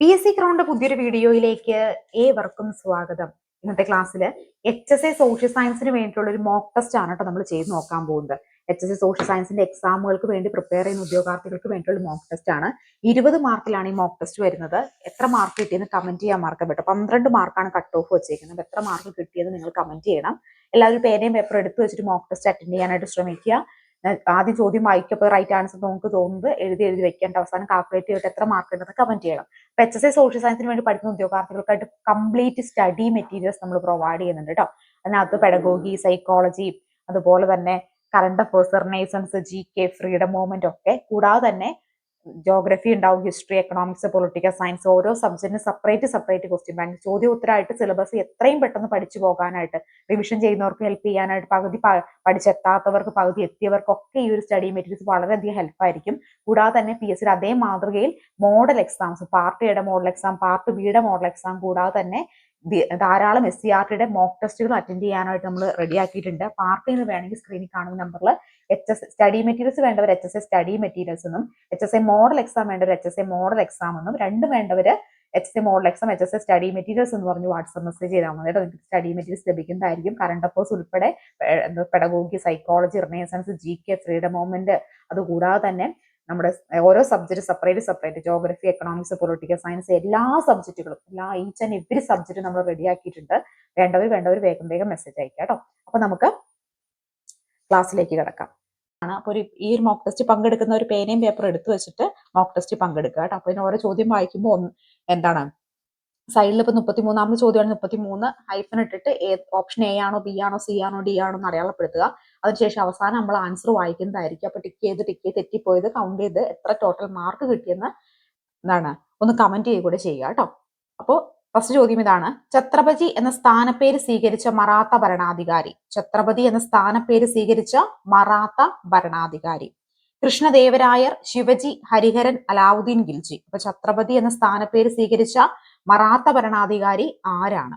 P S C crowned പുതിയൊരു വീഡിയോയിലേക്ക് ഏവർക്കും സ്വാഗതം. ഇന്നത്തെ ക്ലാസ്സിൽ എച്ച് എസ് എ സോഷ്യൽ സയൻസിന് വേണ്ടിയിട്ടുള്ള ഒരു മോക്ക് ടെസ്റ്റ് ആണ് കേട്ടോ നമ്മൾ ചെയ്ത് നോക്കാൻ പോകുന്നത്. എച്ച് എസ് എ സോഷ്യൽ സയൻസിന്റെ എക്സാമുകൾക്ക് വേണ്ടി പ്രിപ്പയർ ചെയ്യുന്ന ഉദ്യോഗാർത്ഥികൾക്ക് വേണ്ടിയിട്ടുള്ള മോക്ക് ടെസ്റ്റ് ആണ്. ഇരുപത് മാർക്കിലാണ് ഈ മോക്ക് ടെസ്റ്റ് വരുന്നത്. എത്ര മാർക്ക് കിട്ടിയെന്ന് കമന്റ് ചെയ്യാൻ മാർക്ക് കേട്ടോ പന്ത്രണ്ട് മാർക്കാണ് കട്ട് ഓഫ് വെച്ചേക്കുന്നത്. എത്ര മാർക്ക് കിട്ടിയെന്ന് നിങ്ങൾ കമന്റ് ചെയ്യണം. എല്ലാവരും പേനയും പേപ്പർ എടുത്ത് വെച്ചിട്ട് മോക്ക് ടെസ്റ്റ് അറ്റൻഡ് ചെയ്യാനായിട്ട് ശ്രമിക്കുക. ആദ്യം ചോദ്യം വായിക്കപ്പോൾ റൈറ്റ് ആൻസർ നമുക്ക് തോന്നുന്നത് എഴുതി എഴുതി വെക്കേണ്ട അവസാനം കാൽക്കുലേറ്റ് ചെയ്തിട്ട് എത്ര മാർക്ക് ഉണ്ടെന്ന് കമന്റ് ചെയ്യണം. അപ്പൊ എച്ച് എസ് ഐ സോഷ്യൽ സയൻസിന് വേണ്ടി പഠിക്കുന്ന ഉദ്യോഗാർത്ഥികൾക്കായിട്ട് കംപ്ലീറ്റ് സ്റ്റഡി മെറ്റീരിയൽസ് നമ്മൾ പ്രൊവൈഡ് ചെയ്യുന്നുണ്ട് കേട്ടോ അതിനകത്ത് പെഡഗോഗി സൈക്കോളജി അതുപോലെ തന്നെ current affairs renaissance G K freedom movement ഒക്കെ. കൂടാതെ തന്നെ ജോഗ്രഫി ഉണ്ടാവും ഹിസ്റ്ററി എക്കണോമിക്സ് പൊളിറ്റിക്കൽ സയൻസ് ഓരോ സബ്ജക്റ്റിന് സെപ്പറേറ്റ് സെപ്പറേറ്റ് ക്വസ്റ്റ്യൻ ബാങ്ക് ചോദ്യ ഉത്തരമായിട്ട് സിലബസ് എത്രയും പെട്ടെന്ന് പഠിച്ചു പോകാനായിട്ട് റിവിഷൻ ചെയ്യുന്നവർക്ക് ഹെൽപ്പ് ചെയ്യാനായിട്ട് പകുതി പഠിച്ചെത്താത്തവർക്ക് പകുതി എത്തിയവർക്കൊക്കെ ഈ ഒരു സ്റ്റഡി മെറ്റീരിയൽസ് വളരെയധികം ഹെൽപ്പ് ആയിരിക്കും. കൂടാതെ തന്നെ പി എസ് സിയുടെ അതേ മാതൃകയിൽ മോഡൽ എക്സാംസ് പാർട്ട് എയുടെ മോഡൽ എക്സാം പാർട്ട് ബിയുടെ മോഡൽ എക്സാം കൂടാതെ തന്നെ ധാരാളം എസ് സി ആർ ടിയുടെ മോക്ക് ടെസ്റ്റുകൾ അറ്റൻഡ് ചെയ്യാനായിട്ട് നമ്മൾ റെഡിയാക്കിയിട്ടുണ്ട് പാർട്ടിയിൽ വേണമെങ്കിൽ സ്ക്രീനിൽ കാണുന്ന നമ്പറിൽ എച്ച് എസ് സ്റ്റഡി മെറ്റീരിയൽസ് വേണ്ടവർ H S A study materials എന്നും H S A model exam വേണ്ടവർ H S A model exam എന്നും രണ്ടും വേണ്ടവർ H S A model exam H S A study materials എന്ന് പറഞ്ഞ് വാട്സപ്പ് മെസ്സേജ് ചെയ്താൽ മതി കേട്ടോ. നിങ്ങൾക്ക് സ്റ്റഡി മെറ്റീരിയൽസ് ലഭിക്കുന്നതായിരിക്കും. കറണ്ട് അഫേഴ്സ് ഉൾപ്പെടെ pedagogy psychology renaissance G K freedom movement അതുകൂടാതെ തന്നെ നമ്മുടെ ഓരോ subject separate separate geography economics political science എല്ലാ സബ്ജക്റ്റുകളും എല്ലാ ഈച്ച് ആൻഡ് എവറി സബ്ജക്റ്റ് നമ്മൾ റെഡിയാക്കിയിട്ടുണ്ട് വേണ്ടവർ വേണ്ടവർ വേഗം വേഗം മെസ്സേജ് അയക്കാം കേട്ടോ. അപ്പൊ നമുക്ക് ക്ലാസ്സിലേക്ക് കിടക്കാം. ആണ്. അപ്പൊ ഒരു ഈ ഒരു മോക്ക് ടെസ്റ്റ് പങ്കെടുക്കുന്ന ഒരു പേനയും പേപ്പറും എടുത്തു വെച്ചിട്ട് മോക്ക് ടെസ്റ്റ് പങ്കെടുക്കുക കേട്ടോ. അപ്പോൾ ഇതിന് ഓരോ ചോദ്യം വായിക്കുമ്പോൾ എന്താണ്? സൈഡിൽ ഇപ്പൊ മുപ്പത്തി മൂന്നാമത് ചോദ്യമാണ്. മുപ്പത്തി മൂന്ന് ഹൈഫൻ ഇട്ടിട്ട് ഓപ്ഷൻ എ ആണോ ബി ആണോ സി ആണോ ഡി ആണോ എന്ന് അടയാളപ്പെടുത്തുക. അതിനുശേഷം അവസാനം നമ്മൾ ആൻസർ വായിക്കുന്നതായിരിക്കും. അപ്പോൾ ടിക്ക് ചെയ്ത് ടിക്ക് ചെയ്ത് തെറ്റിപ്പോയത് കൗണ്ട് ചെയ്ത് എത്ര ടോട്ടൽ മാർക്ക് കിട്ടിയെന്ന് എന്താണ്? ഒന്ന് കമന്റ് ചെയ്യുക കൂടെ ചെയ്യുക കേട്ടോ. അപ്പോൾ ഫസ്റ്റ് ചോദ്യം ഇതാണ്. ഛത്രപതി എന്ന സ്ഥാനപ്പേര് സ്വീകരിച്ച മറാത്ത ഭരണാധികാരി. ഛത്രപതി എന്ന സ്ഥാനപ്പേര് സ്വീകരിച്ച മറാത്ത ഭരണാധികാരി. കൃഷ്ണദേവരായർ ശിവജി ഹരിഹരൻ അലാവുദ്ദീൻ ഗിൽജി. അപ്പൊ ഛത്രപതി എന്ന സ്ഥാനപ്പേര് സ്വീകരിച്ച മറാത്ത ഭരണാധികാരി ആരാണ്?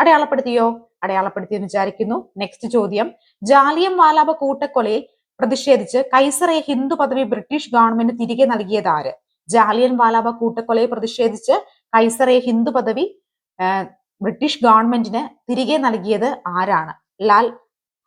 അടയാളപ്പെടുത്തിയോ? അടയാളപ്പെടുത്തിയെന്ന് വിചാരിക്കുന്നു. നെക്സ്റ്റ് ചോദ്യം. ജാലിയം വാലാബ കൂട്ടക്കൊലയിൽ പ്രതിഷേധിച്ച് കൈസറെ ഹിന്ദു പദവി ബ്രിട്ടീഷ് ഗവൺമെന്റ് തിരികെ നൽകിയതാര് ജാലിയൻ വാലാബ കൂട്ടക്കൊലയെ പ്രതിഷേധിച്ച് കൈസറെ ഹിന്ദു പദവി ബ്രിട്ടീഷ് ഗവൺമെന്റിന് തിരികെ നൽകിയത് ആരാണ്? ലാൽ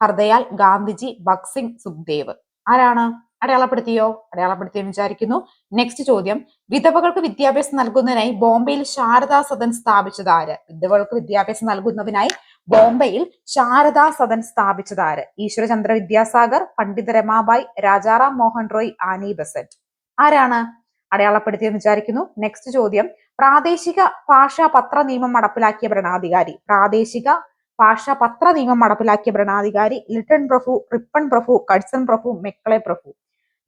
ഹർദയാൽ ഗാന്ധിജി ബക്സിംഗ് സിംഗ് സുഖ്ദേവ്. ആരാണ്? അടയാളപ്പെടുത്തിയോ? അടയാളപ്പെടുത്തിയെന്ന് വിചാരിക്കുന്നു. നെക്സ്റ്റ് ചോദ്യം. വിധവകൾക്ക് വിദ്യാഭ്യാസം നൽകുന്നതിനായി ബോംബെയിൽ ശാരദാ സദൻ സ്ഥാപിച്ചത് ആര്? വിധവകൾക്ക് വിദ്യാഭ്യാസം നൽകുന്നതിനായി ബോംബെയിൽ ശാരദാ സദൻ സ്ഥാപിച്ചത് ആര്? Ishwar Chandra Vidyasagar Pandita Ramabai Rajaram Mohan Roy Annie Besant. ആരാണ്? അടയാളപ്പെടുത്തിയെന്ന് വിചാരിക്കുന്നു. നെക്സ്റ്റ് ചോദ്യം. പ്രാദേശിക ഭാഷാ പത്ര നിയമം നടപ്പിലാക്കിയ ഭരണാധികാരി. പ്രാദേശിക ഭാഷാ പത്ര നിയമം നടപ്പിലാക്കിയ ഭരണാധികാരി ലിട്ടൺ പ്രഭു റിപ്പൺ പ്രഭു കഴ്സൺ പ്രഭു മെക്കളെ പ്രഭു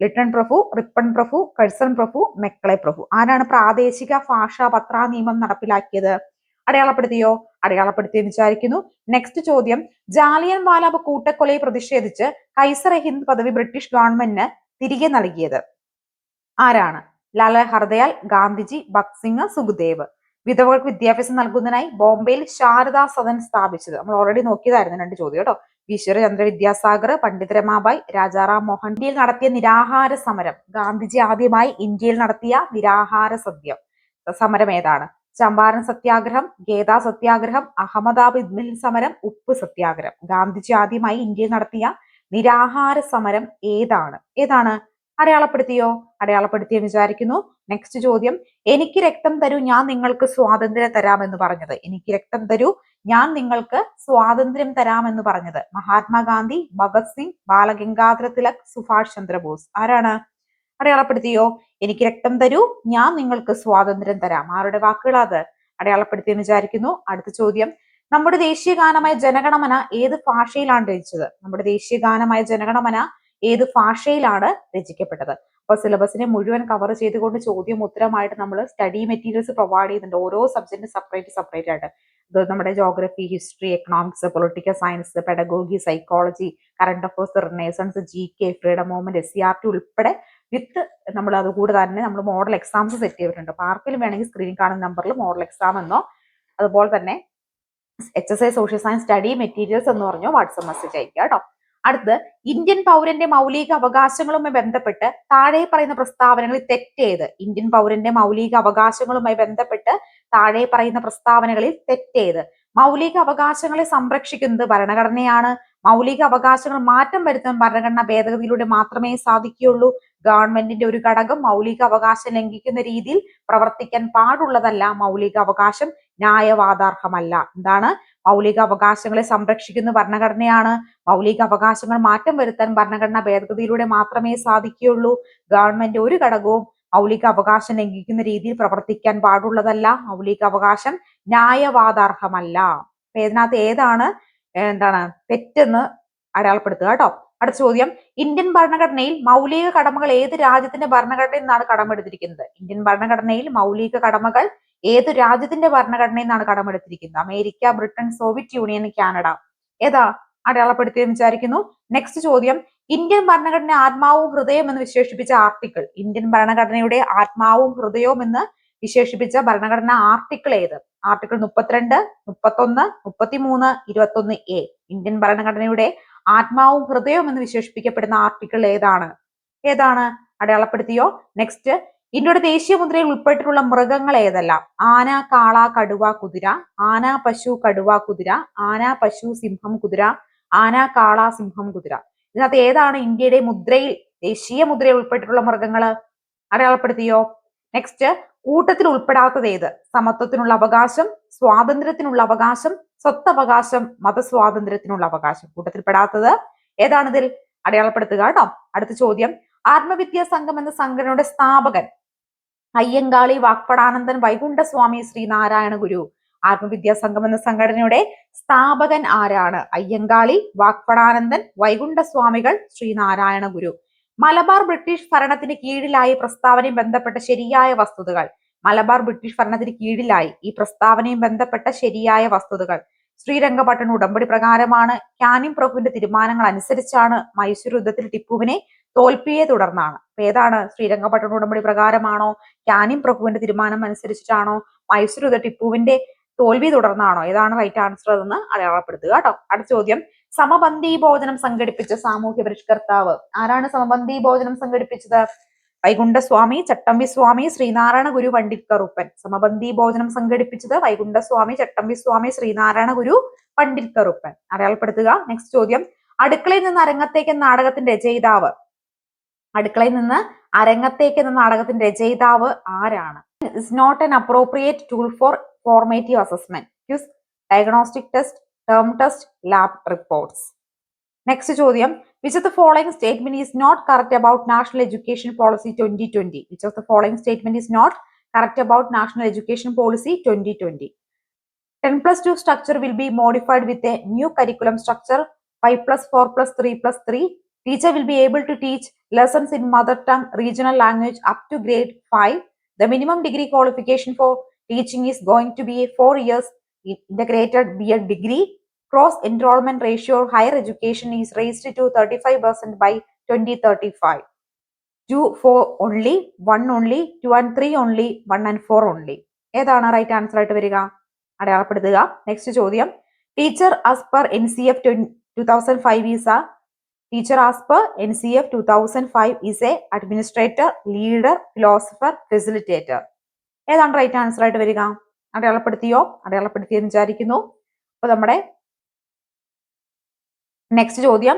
ലിട്ടൺ പ്രഭു റിപ്പൺ പ്രഭു കഴ്സൺ പ്രഭു മെക്കളെ പ്രഭു ആരാണ് പ്രാദേശിക ഭാഷാ പത്ര നിയമം നടപ്പിലാക്കിയത്? അടയാളപ്പെടുത്തിയോ? അടയാളപ്പെടുത്തിയെന്ന് വിചാരിക്കുന്നു. നെക്സ്റ്റ് ചോദ്യം. ജാലിയൻ വാലാബ് കൂട്ടക്കൊലയെ പ്രതിഷേധിച്ച് കൈസർ ഹിന്ദ് പദവി ബ്രിട്ടീഷ് ഗവൺമെന്റിന് തിരികെ നൽകിയത്. ആരാണ്? ലാല ഹർദയാൽ ഗാന്ധിജി ഭക്സിംഗ് സിംഗ് സുഖ്ദേവ്. വിധവകൾക്ക് വിദ്യാഭ്യാസം നൽകുന്നതിനായി ബോംബെയിൽ ശാരദാ സദൻ സ്ഥാപിച്ചത്. നമ്മൾ ഓൾറെഡി നോക്കിയതായിരുന്നു രണ്ട് ചോദ്യം കേട്ടോ. ഈശ്വരചന്ദ്ര വിദ്യാസാഗർ പണ്ഡിത് രമാബായ് രാജാറാം മോഹൻ. ഇന്ത്യയിൽ നടത്തിയ നിരാഹാര സമരം. ഗാന്ധിജി ആദ്യമായി ഇന്ത്യയിൽ നടത്തിയ നിരാഹാര സദ്യം. സമരം ഏതാണ്? ചമ്പാരൻ സത്യാഗ്രഹം ഗേദ സത്യാഗ്രഹം അഹമ്മദാബാദ് മിൽ സമരം ഉപ്പ് സത്യാഗ്രഹം. ഗാന്ധിജി ആദ്യമായി ഇന്ത്യയിൽ നടത്തിയ നിരാഹാര സമരം ഏതാണ്? ഏതാണ്? അടയാളപ്പെടുത്തിയോ? അടയാളപ്പെടുത്തിയെന്ന് വിചാരിക്കുന്നു. നെക്സ്റ്റ് ചോദ്യം. എനിക്ക് രക്തം തരൂ ഞാൻ നിങ്ങൾക്ക് സ്വാതന്ത്ര്യം തരാമെന്ന് പറഞ്ഞത്. എനിക്ക് രക്തം തരൂ ഞാൻ നിങ്ങൾക്ക് സ്വാതന്ത്ര്യം തരാമെന്ന് പറഞ്ഞത്. മഹാത്മാഗാന്ധി ഭഗത് സിംഗ് ബാലഗംഗാധര തിലക് സുഭാഷ് ചന്ദ്രബോസ്. ആരാണ്? അടയാളപ്പെടുത്തിയോ? എനിക്ക് രക്തം തരൂ ഞാൻ നിങ്ങൾക്ക് സ്വാതന്ത്ര്യം തരാം. ആരുടെ വാക്കുകളാ അത്? അടയാളപ്പെടുത്തിയെന്ന് വിചാരിക്കുന്നു. അടുത്ത ചോദ്യം. നമ്മുടെ ദേശീയ ഗാനമായ ജനഗണമന ഏത് ഭാഷയിലാണ് രചിച്ചത്? നമ്മുടെ ദേശീയ ഗാനമായ ജനഗണമന ഏത് ഭാഷയിലാണ് രചിക്കപ്പെട്ടത്. അപ്പൊ സിലബസിനെ മുഴുവൻ കവർ ചെയ്തുകൊണ്ട് ചോദ്യം ഉത്തരമായിട്ട് നമ്മൾ സ്റ്റഡി മെറ്റീരിയൽസ് പ്രൊവൈഡ് ചെയ്യുന്നുണ്ട്. ഓരോ സബ്ജക്റ്റിന് സെപ്പറേറ്റ് സെപ്പറേറ്റ് ആയിട്ട്. നമ്മുടെ geography history economics political science pedagogy psychology current affairs renaissance G K freedom movement S C R T ഉൾപ്പെടെ വിത്ത് നമ്മൾ അതുകൂടെ തന്നെ നമ്മൾ മോഡൽ എക്സാംസ് സെറ്റ് ചെയ്തിട്ടുണ്ട്. അപ്പൊ ആർക്കെങ്കിലും വേണമെങ്കിൽ സ്ക്രീനിൽ കാണുന്ന നമ്പറിൽ മോഡൽ എക്സാം എന്നോ അതുപോലെ തന്നെ H S I social science study materials എന്ന് പറഞ്ഞോ വാട്സപ്പ് മെസ്സേജ് അയക്കുക കേട്ടോ. അടുത്ത് ഇന്ത്യൻ പൗരന്റെ മൗലിക അവകാശങ്ങളുമായി ബന്ധപ്പെട്ട് താഴെ പറയുന്ന പ്രസ്താവനകളിൽ തെറ്റേത് ഇന്ത്യൻ പൗരന്റെ മൗലിക അവകാശങ്ങളുമായി ബന്ധപ്പെട്ട് താഴെ പറയുന്ന പ്രസ്താവനകളിൽ തെറ്റേത് മൗലിക അവകാശങ്ങളെ സംരക്ഷിക്കുന്നത് ഭരണഘടനയാണ്. മൗലിക അവകാശങ്ങൾ മാറ്റം വരുത്താൻ ഭരണഘടനാ ഭേദഗതിയിലൂടെ മാത്രമേ സാധിക്കുകയുള്ളൂ. ഗവൺമെന്റിന്റെ ഒരു ഘടകം മൗലിക അവകാശം ലംഘിക്കുന്ന രീതിയിൽ പ്രവർത്തിക്കാൻ പാടുള്ളതല്ല മൗലിക അവകാശം. ന്യായവാദാർഹമല്ല. എന്താണ്? മൗലിക അവകാശങ്ങളെ സംരക്ഷിക്കുന്ന ഭരണഘടനയാണ്. മൗലിക അവകാശങ്ങൾ മാറ്റം വരുത്താൻ ഭരണഘടനാ ഭേദഗതിയിലൂടെ മാത്രമേ സാധിക്കുകയുള്ളൂ. ഗവൺമെന്റ് ഒരു ഘടകവും മൗലിക അവകാശം ലംഘിക്കുന്ന രീതിയിൽ പ്രവർത്തിക്കാൻ പാടുള്ളതല്ല. മൗലിക അവകാശം ന്യായവാദാർഹമല്ല. അപ്പൊ ഇതിനകത്ത് ഏതാണ് എന്താണ് തെറ്റെന്ന് അടയാളപ്പെടുത്തുക കേട്ടോ. അടുത്ത ചോദ്യം. ഇന്ത്യൻ ഭരണഘടനയിൽ മൗലിക കടമകൾ ഏത് രാജ്യത്തിന്റെ ഭരണഘടനയിൽ നിന്നാണ് കടമെടുത്തിരിക്കുന്നത്? ഇന്ത്യൻ ഭരണഘടനയിൽ മൗലിക കടമകൾ ഏത് രാജ്യത്തിന്റെ ഭരണഘടനയിൽ നിന്നാണ് കടമെടുത്തിരിക്കുന്നത്? America Britain Soviet Union Canada. ഏതാ? അടയാളപ്പെടുത്തിയെന്ന് വിചാരിക്കുന്നു. നെക്സ്റ്റ് ചോദ്യം. ഇന്ത്യൻ ഭരണഘടന ആത്മാവും ഹൃദയം എന്ന് വിശേഷിപ്പിച്ച ആർട്ടിക്കിൾ. ഇന്ത്യൻ ഭരണഘടനയുടെ ആത്മാവും ഹൃദയവും എന്ന് വിശേഷിപ്പിച്ച ഭരണഘടന ആർട്ടിക്കിൾ ഏത്? ആർട്ടിക്കിൾ മുപ്പത്തിരണ്ട് മുപ്പത്തൊന്ന് മുപ്പത്തിമൂന്ന് ഇരുപത്തൊന്ന് എ. ഇന്ത്യൻ ഭരണഘടനയുടെ ആത്മാവും ഹൃദയവും എന്ന് വിശേഷിപ്പിക്കപ്പെടുന്ന ആർട്ടിക്കിൾ ഏതാണ്? ഏതാണ്? അടയാളപ്പെടുത്തിയോ? നെക്സ്റ്റ് ഇന്ത്യയുടെ ദേശീയ മുദ്രയിൽ ഉൾപ്പെട്ടിട്ടുള്ള മൃഗങ്ങൾ ഏതെല്ലാം? ആന കാള കടുവ കുതിര. ആന പശു കടുവ കുതിര. ആന പശു സിംഹം കുതിര. ആന കാള സിംഹം കുതിര. ഇതിനകത്ത് ഏതാണ് ഇന്ത്യയുടെ മുദ്രയിൽ ദേശീയ മുദ്രയിൽ ഉൾപ്പെട്ടിട്ടുള്ള മൃഗങ്ങൾ അടയാളപ്പെടുത്തിയോ? നെക്സ്റ്റ് കൂട്ടത്തിൽ ഉൾപ്പെടാത്തത് ഏത്? സമത്വത്തിനുള്ള അവകാശം സ്വാതന്ത്ര്യത്തിനുള്ള അവകാശം സ്വത്തവകാശം മതസ്വാതന്ത്ര്യത്തിനുള്ള അവകാശം. കൂട്ടത്തിൽപ്പെടാത്തത് ഏതാണിതിൽ അടയാളപ്പെടുത്തുക കേട്ടോ. അടുത്ത ചോദ്യം. ആത്മവിദ്യാ സംഘം എന്ന സംഘടനയുടെ സ്ഥാപകൻ അയ്യങ്കാളി വാക്പടാനന്ദൻ വൈകുണ്ഠസ്വാമി ശ്രീനാരായണ ഗുരു. ആത്മവിദ്യാ സംഘം എന്ന സംഘടനയുടെ സ്ഥാപകൻ ആരാണ്? അയ്യങ്കാളി വാക്പടാനന്ദൻ വൈകുണ്ഠസ്വാമികൾ ശ്രീനാരായണ ഗുരു. മലബാർ ബ്രിട്ടീഷ് ഭരണത്തിന് കീഴിലായി പ്രസ്താവനയും ബന്ധപ്പെട്ട ശരിയായ വസ്തുതകൾ. മലബാർ ബ്രിട്ടീഷ് ഭരണത്തിന് കീഴിലായി ഈ പ്രസ്താവനയും ബന്ധപ്പെട്ട ശരിയായ വസ്തുതകൾ. ശ്രീരംഗപട്ടണ ഉടമ്പടി പ്രകാരമാണ് ക്യാനിം പ്രഭുവിന്റെ തീരുമാനങ്ങൾ അനുസരിച്ചാണ് മൈസൂർ യുദ്ധത്തിൽ ടിപ്പുവിനെ തോൽപ്പിയെ തുടർന്നാണ്. അപ്പൊ ഏതാണ്? ശ്രീരംഗപട്ടണ ഉടമ്പടി പ്രകാരമാണോ? ക്യാനിം പ്രഭുവിന്റെ തീരുമാനം അനുസരിച്ചിട്ടാണോ? മൈസൂർ ഇത് ടിപ്പുവിന്റെ തോൽവി തുടർന്നാണോ? ഏതാണ് റൈറ്റ് ആൻസർ എന്ന് അടയാളപ്പെടുത്തുക കേട്ടോ. അടുത്ത ചോദ്യം. സമബന്ധി ഭോജനം സംഘടിപ്പിച്ച സാമൂഹ്യ പരിഷ്കർത്താവ്. ആരാണ് സമബന്ധി ഭോജനം സംഘടിപ്പിച്ചത്? വൈകുണ്ഠസ്വാമി ചട്ടമ്പി സ്വാമി ശ്രീനാരായണ ഗുരു പണ്ഡിറ്റ് സമബന്ധി ഭോജനം സംഘടിപ്പിച്ചത് വൈകുണ്ഠസ്വാമി ചട്ടമ്പി സ്വാമി ശ്രീനാരായണ ഗുരു പണ്ഡിറ്റ് കറുപ്പൻ അടയാളപ്പെടുത്തുക. നെക്സ്റ്റ് ചോദ്യം. അടുക്കളയിൽ നിന്ന് അരങ്ങത്തേക്ക് നാടകത്തിന്റെ രചയിതാവ്. അടുക്കളയിൽ നിന്ന് അരങ്ങത്തേക്ക് എന്ന നാടകത്തിന്റെ രചയിതാവ് ആരാണ്? Is not an appropriate tool for formative assessment diagnostic test term test lab reports next ചോദ്യം. Which of the following statement is not correct about national education policy twenty twenty which of the following statement is not correct about national education policy twenty twenty ten plus two structure will be modified with a new curriculum structure five plus four plus three plus three Teacher will be able to teach lessons in mother tongue regional language up to grade 5. The minimum degree qualification for teaching is going to be four years integrated B.Ed degree. Cross enrollment ratio of higher education is raised to 35% by 2035. 2, 4 only, 1 only, 2 and 3 only, 1 and 4 only. ഏതാണ് right answer ആയിട്ട് വരിക അടയാളപ്പെടുത്തുക next ചോദ്യം teacher as per N C F two thousand five is a Teacher as per NCF 2005 is a administrator, leader, philosopher, facilitator. ഏതാണ് right answer ആയിട്ട് വരിക? അടയാളപ്പെടുത്തിയോ? അടയാളപ്പെടുത്തിയെന്ന് വിചാരിക്കുന്നു. അപ്പൊ നമ്മുടെ നെക്സ്റ്റ് ചോദ്യം.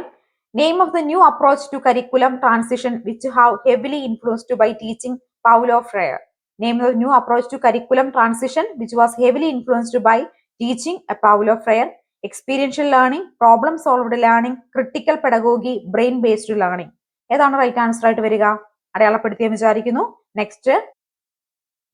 Name of the new approach to curriculum transition which have heavily influenced by teaching Paulo Freire name of new approach to curriculum transition which was heavily influenced by teaching a Paulo Freire experiential learning problem solved learning critical pedagogy brain based learning ഏതാണ് right answer ആയിട്ട് വരിക? അടയാളപ്പെടുത്തിയ വിചാരിക്കുന്നു. Next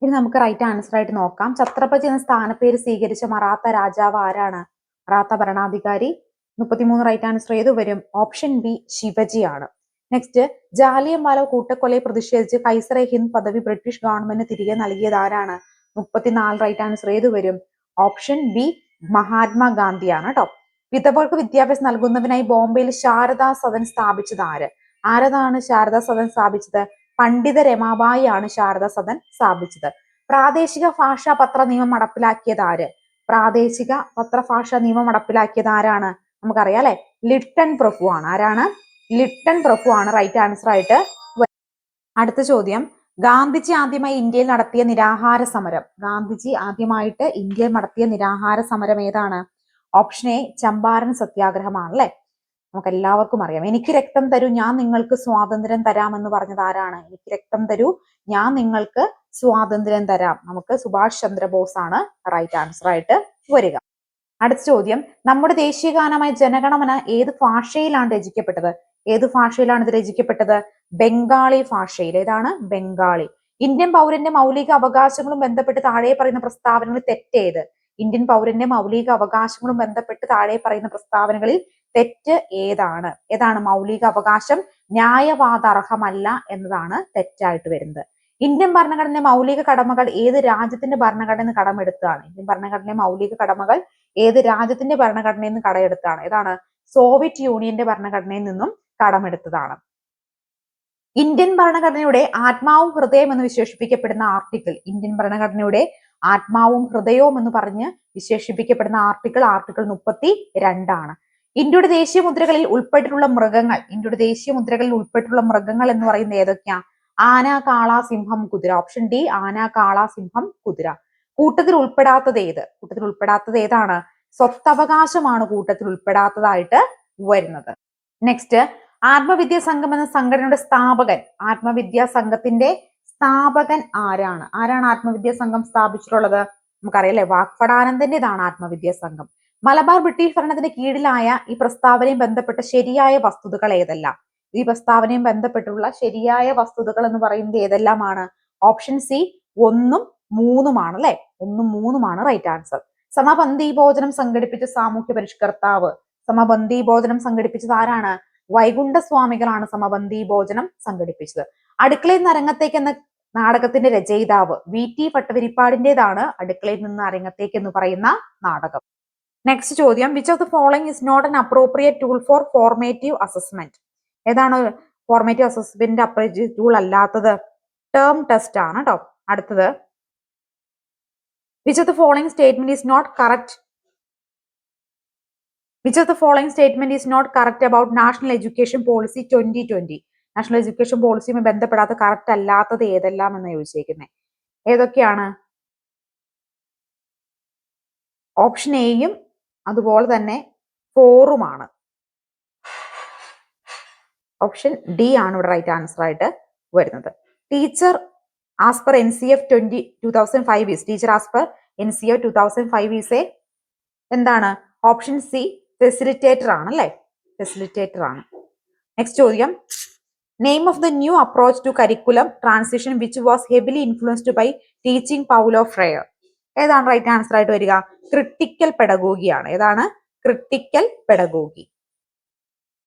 ഇനി നമുക്ക് right answer ആയിട്ട് നോക്കാം. ഛത്രപതി എന്ന സ്ഥാനപ്പേര് സ്വീകരിച്ച മറാത്ത രാജാവ് ആരാണ്? മറാത്ത ഭരണാധികാരി. മുപ്പത്തിമൂന്ന് റൈറ്റ് ആൻസർ ഏത് വരും? ഓപ്ഷൻ ബി ശിവജി ആണ്. നെക്സ്റ്റ് ജാലിയംവാല കൂട്ടക്കൊലയെ പ്രതിഷേധിച്ച് കൈസറെ ഹിന്ദ് പദവി ബ്രിട്ടീഷ് ഗവൺമെന്റ് തിരികെ നൽകിയത് ആരാണ്? മുപ്പത്തിനാല് റൈറ്റ് ആൻസർ ഏത് വരും? ഓപ്ഷൻ ബി മഹാത്മാഗാന്ധിയാണ് കേട്ടോ വിധവകൾക്ക് വിദ്യാഭ്യാസം നൽകുന്നതിനായി ബോംബെയിൽ ശാരദാ സദൻ സ്ഥാപിച്ചത് ആര്? ആരതാണ് ശാരദാ സദൻ സ്ഥാപിച്ചത്? പണ്ഡിത രമാബായി ആണ് ശാരദാ സദൻ സ്ഥാപിച്ചത്. പ്രാദേശിക ഭാഷാ പത്ര നിയമം നടപ്പിലാക്കിയത് ആര്? പ്രാദേശിക പത്രഭാഷാ നിയമം നടപ്പിലാക്കിയത് ആരാണ്? നമുക്കറിയാം അല്ലെ? ലിട്ടൺ പ്രഭു ആണ്. ആരാണ്? ലിട്ടൺ പ്രഭു ആണ്. റൈറ്റ് ആൻസർ ആയിട്ട് അടുത്ത ചോദ്യം. ഗാന്ധിജി ആദ്യമായി ഇന്ത്യയിൽ നടത്തിയ നിരാഹാര സമരം. ഗാന്ധിജി ആദ്യമായിട്ട് ഇന്ത്യയിൽ നടത്തിയ നിരാഹാര സമരം ഏതാണ്? ഓപ്ഷൻ എ ചമ്പാരൻ സത്യാഗ്രഹമാണ് അല്ലെ നമുക്ക് എല്ലാവർക്കും അറിയാം. എനിക്ക് രക്തം തരൂ ഞാൻ നിങ്ങൾക്ക് സ്വാതന്ത്ര്യം തരാം എന്ന് പറഞ്ഞത് ആരാണ്? എനിക്ക് രക്തം തരൂ ഞാൻ നിങ്ങൾക്ക് സ്വാതന്ത്ര്യം തരാം. നമുക്ക് സുഭാഷ് ചന്ദ്രബോസ് ആണ് റൈറ്റ് ആൻസർ ആയിട്ട് വരിക. അടുത്ത ചോദ്യം. നമ്മുടെ ദേശീയ ഗാനമായ ജനഗണമന ഏത് ഭാഷയിലാണ് രചിക്കപ്പെട്ടത്? ഏത് ഭാഷയിലാണ് ഇത് രചിക്കപ്പെട്ടത്? ബംഗാളി ഭാഷയിൽ. ഏതാണ്? ബംഗാളി. ഇന്ത്യൻ പൗരന്റെ മൗലിക അവകാശങ്ങളും ബന്ധപ്പെട്ട് താഴെ പറയുന്ന പ്രസ്താവനകൾ തെറ്റേത്. ഇന്ത്യൻ പൗരന്റെ മൗലിക അവകാശങ്ങളും ബന്ധപ്പെട്ട് താഴെ പറയുന്ന പ്രസ്താവനകളിൽ തെറ്റ് ഏതാണ്? ഏതാണ് മൗലിക അവകാശം? ന്യായവാദാർഹമല്ല എന്നതാണ് തെറ്റായിട്ട് വരുന്നത്. ഇന്ത്യൻ ഭരണഘടന മൗലിക കടമകൾ ഏത് രാജ്യത്തിന്റെ ഭരണഘടന കടമെടുത്താണ് ഇന്ത്യൻ ഭരണഘടനയിലെ മൗലിക കടമകൾ ഏത് രാജ്യത്തിന്റെ ഭരണഘടനയിൽ നിന്ന് കടമെടുത്താണ് ഏതാണ്? സോവിയറ്റ് യൂണിയന്റെ ഭരണഘടനയിൽ നിന്നും കടമെടുത്തതാണ്. ഇന്ത്യൻ ഭരണഘടനയുടെ ആത്മാവും ഹൃദയം എന്ന് വിശേഷിപ്പിക്കപ്പെടുന്ന ആർട്ടിക്കിൾ ഇന്ത്യൻ ഭരണഘടനയുടെ ആത്മാവും ഹൃദയവും എന്ന് പറഞ്ഞ് വിശേഷിപ്പിക്കപ്പെടുന്ന ആർട്ടിക്കിൾ ആർട്ടിക്കിൾ മുപ്പത്തി രണ്ടാണ് ഇന്ത്യയുടെ ദേശീയ മുദ്രകളിൽ ഉൾപ്പെട്ടിട്ടുള്ള മൃഗങ്ങൾ ഇന്ത്യയുടെ ദേശീയ മുദ്രകളിൽ ഉൾപ്പെട്ടിട്ടുള്ള മൃഗങ്ങൾ എന്ന് പറയുന്നത് ഏതൊക്കെയാ? ആന കാള സിംഹം കുതിര. ഓപ്ഷൻ ഡി ആന കാള സിംഹം കുതിര. കൂട്ടത്തിൽ ഉൾപ്പെടാത്തത് ഏത്? കൂട്ടത്തിൽ ഉൾപ്പെടാത്തത് ഏതാണ്? സ്വത്തവകാശമാണ് കൂട്ടത്തിൽ ഉൾപ്പെടാത്തതായിട്ട് വരുന്നത്. നെക്സ്റ്റ് ആത്മവിദ്യാ സംഘം എന്ന സംഘടനയുടെ സ്ഥാപകൻ ആത്മവിദ്യാ സംഘത്തിന്റെ സ്ഥാപകൻ ആരാണ്? ആരാണ് ആത്മവിദ്യാ സംഘം സ്ഥാപിച്ചിട്ടുള്ളത്? നമുക്കറിയാലേ വാക്പടാനന്ദന്റേതാണ് ആത്മവിദ്യാ സംഘം. മലബാർ ബ്രിട്ടീഷ് ഭരണത്തിന് കീഴിലായ ഈ പ്രസ്താവനയും ബന്ധപ്പെട്ട ശരിയായ വസ്തുതകൾ ഏതെല്ലാം? ഈ പ്രസ്താവനയും ബന്ധപ്പെട്ടുള്ള ശരിയായ വസ്തുതകൾ എന്ന് പറയുന്നത് ഏതെല്ലാമാണ്? ഓപ്ഷൻ സി ഒന്നും മൂന്നുമാണ് അല്ലെ? ഒന്നും മൂന്നുമാണ് റൈറ്റ് ആൻസർ. സമപന്തി ഭോജനം സംഘടിപ്പിച്ച സാമൂഹ്യ പരിഷ്കർത്താവ് സമപന്തി ഭോജനം സംഘടിപ്പിച്ചത് ആരാണ്? വൈകുണ്ഠ സ്വാമികളാണ് സമപന്തി ഭോജനം സംഘടിപ്പിച്ചത്. അടുക്കളയിൽ നിന്ന് അരങ്ങത്തേക്ക് എന്ന നാടകത്തിന്റെ രചയിതാവ് വി ടി പട്ടവരിപ്പാടിന്റേതാണ് അടുക്കളയിൽ നിന്ന് അരങ്ങത്തേക്ക് എന്ന് പറയുന്ന നാടകം. നെക്സ്റ്റ് ചോദ്യം. Which of the following is not an appropriate tool for formative assessment ഏതാണ് ഫോർമേറ്റീവ് അസസ്മെന്റ് അപ്രോപ്രിയേറ്റ് ടൂൾ അല്ലാത്തത്? ടേം ടെസ്റ്റ് ആണ് കേട്ടോ അടുത്തത്. Which of the following statement is not correct which of the following statement is not correct about national education policy twenty twenty national education പോളിസിയുമായി ബന്ധപ്പെടാത്ത correct അല്ലാത്തത് ഏതെല്ലാം എന്ന് ചോദിച്ചേക്കുന്നത് ഏതൊക്കെയാണ്? Option എയും അതുപോലെ തന്നെ ഫോറുമാണ് ഓപ്ഷൻ ഡി ആണ് ഇവിടെ റൈറ്റ് ആൻസർ ആയിട്ട് വരുന്നത്. Teacher as per N C F twenty two thousand five is teacher as per N C F two thousand five is a എന്താണ്? ഓപ്ഷൻ സി ഫെസിലിറ്റേറ്റർ ആണ് അല്ലേ ഫെസിലിറ്റേറ്റർ ആണ്. നെക്സ്റ്റ് ചോദ്യം. Name of the new approach to curriculum transition which was heavily influenced by teaching Paulo Freire ഏതാണ് right answer ആയിട്ട് വരിക? Critical പെടഗോഗിയാണ് ഏതാണ്? Critical pedagogy